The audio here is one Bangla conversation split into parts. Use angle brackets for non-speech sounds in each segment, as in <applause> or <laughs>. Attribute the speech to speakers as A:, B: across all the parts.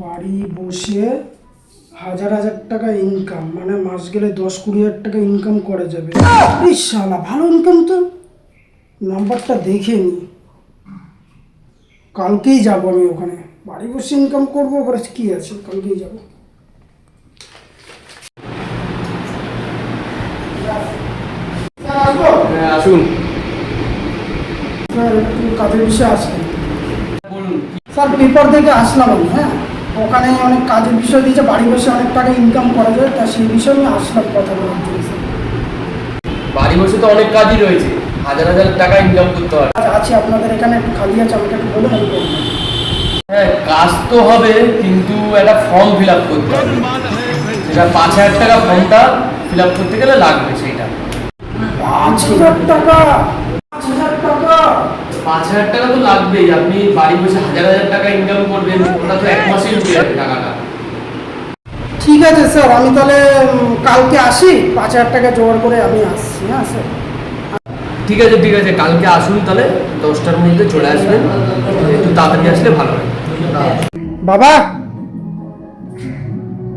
A: বাড়ি বসে হাজার হাজার টাকা ইনকাম মানে মাস গেলে দশ কুড়ি হাজার টাকা ইনকাম করা যাবে। শালা ভালো ইনকাম তো। নাম্বারটা দেখে নি। কালকেই যাব আমি ওখানে। বাড়ি বসে ইনকাম করব ওখানে কি আছে? কালকেই যাব।
B: হ্যাঁ আসুন।
A: স্যার একটু কাজের বিষয়ে আসবেন স্যার পেপার দেখে আসলাম আমি হ্যাঁ? ওখানে অনেক কাজের বিষয় দিয়েছে বাড়ি বসে অনেক টাকা ইনকাম করা যায় তা সেই বিষয়ে আমি আসলাম কথা বলার জন্য।
B: বাড়ি বসে তো অনেক কাজই রয়েছে হাজার হাজার টাকা ইনকাম করতে হয়।
A: আজ আছে আপনাদের এখানে একটু খালি আছে আমাকে একটু বলুন আমি
B: হ্যাঁ কাজ তো হবে কিন্তু একটা ফর্ম ফিল আপ করতে হবে। সেটা পাঁচ হাজার টাকা ফর্মটা ফিল আপ করতে গেলে লাগবে সেইটা।
A: পাঁচ হাজার টাকা পাঁচ হাজার টাকা।
B: পাঁচ হাজার টাকা তো লাগবেই। আপনি বাড়ি বসে হাজার হাজার টাকা ইনকাম করবেন ওটা তো এক মাসেই উঠে যাবে টাকাটা।
A: ঠিক আছে স্যার আমি তাহলে কালকে আসি। পাঁচ হাজার টাকা জোগাড় করে আমি আসছি হ্যাঁ স্যার।
B: ঠিক আছে ঠিক আছে কালকে আসুন তাহলে। দশটার মধ্যে চলে আসবেন। একটু তাড়াতাড়ি আসলে ভালো হয়।
A: বাবা!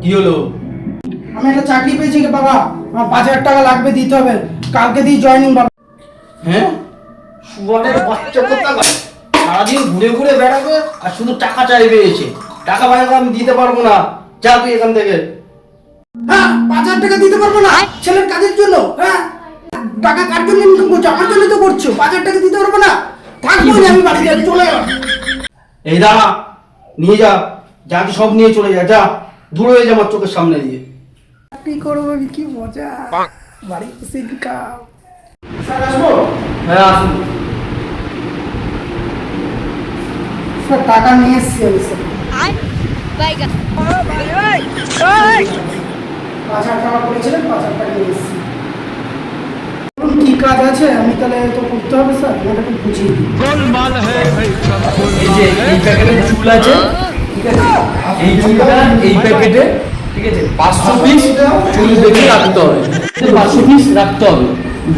B: কি হলো?
A: আমি একটা চাকরি পেয়েছি বাবা। আমার পাঁচ হাজার টাকা লাগবে দিতে হবে। কালকে দিয়ে জয়েনিং বাবা।
C: হ্যাঁ? সুয়ারের বাচ্চা কোথাকার? সারাদিন ঘুরে ঘুরে বেড়াবে আর শুধু টাকা চাইবে এসে। টাকা পয়সা আমি দিতে পারব না। যা তুই এখান থেকে।
A: হ্যাঁ পাঁচ হাজার টাকা দিতে পারব না ছেলের কাজের জন্য হ্যাঁ? টাকা কার জন্য ইনকাম করছ আমার জন্য তো করছ। পাঁচ হাজার টাকা দিতে পারব না। থাকব না আমি বাড়ি যাই চলে যাব
C: এই দাঁড়া নিয়ে যা। যা কি সব নিয়ে চলে যা। যা দূর হয়ে যা আমার চোখের সামনে দিয়ে।
A: চাকরি করব কি মজা। বাড়ি বসে ইনকাম
B: হ্যাঁ আসুন।
A: স্যার টাকা নিয়ে এসছি আমি স্যার পাঁচ হাজার টাকা করেছিলেন পাঁচ হাজার টাকা নিয়ে এসছি। কি কাজ আছে? আমি তাহলে তো করতে হবে স্যার। আমাকে একটু বুঝিয়ে দিন
B: এই যে এই প্যাকেটে চুল আছে ঠিক আছে? এই চুলটা এই প্যাকেটে ঠিক আছে পাঁচশো পিস চুল দেখে রাখতে হবে। পাঁচশো পিস রাখতে হবে।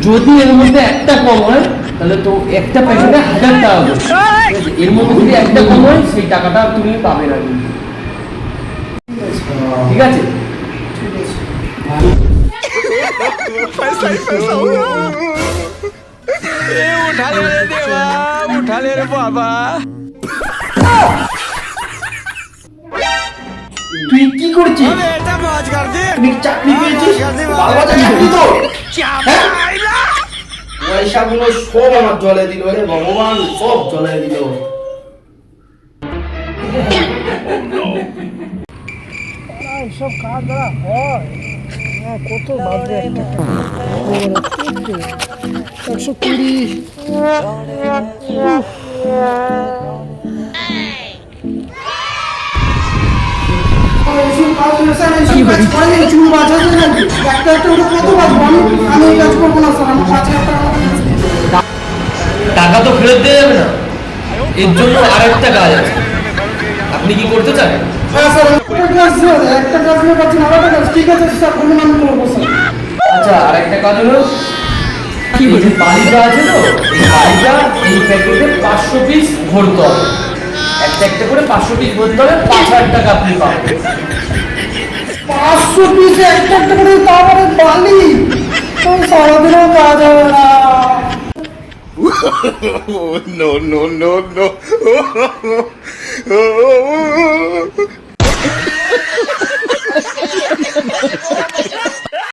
B: যদি এর মধ্যে একটা কম হয় তাহলে তো একটা পেশেন্টে হাজার টাকা করে এর মধ্যে যদি একটা কম হয় সেই টাকাটা তুমি পাবে না ঠিক আছে?
C: তুই কি করছিস? চাকরি পেয়েছিস? পয়সাগুলো সব আমার জলে দিল রে ভগবান সব জলে দিল
A: সব কাজ দ্বারা হয় কত বাজবে একটা একশো কুড়ি একটা একটা কত বাঁচবো আমি আমি কাজ করব না স্যার আমার পাঁচ হাজার টাকা হবে।
B: টাকা তো ফেরত দেওয়া যাবে না। এর জন্য আরেকটা কাজ আছে। আপনি কি করতে চান?
A: হ্যাঁ
B: আচ্ছা আর একটা কাজ হলো কি বলছি বালিটা আছে তো? এই বালিটা এই প্যাকেটে পাঁচশো পিস ভরতে হবে। একটা একটা করে পাঁচশো পিস ভরতে হবে পাঁচ হাজার টাকা আপনি পাবেন।
A: পাঁচশো পিসে একটা একটা করে তারপরে বালি সারাদিনও কাজ হবে না। <laughs>
D: no, no, no, no. <laughs>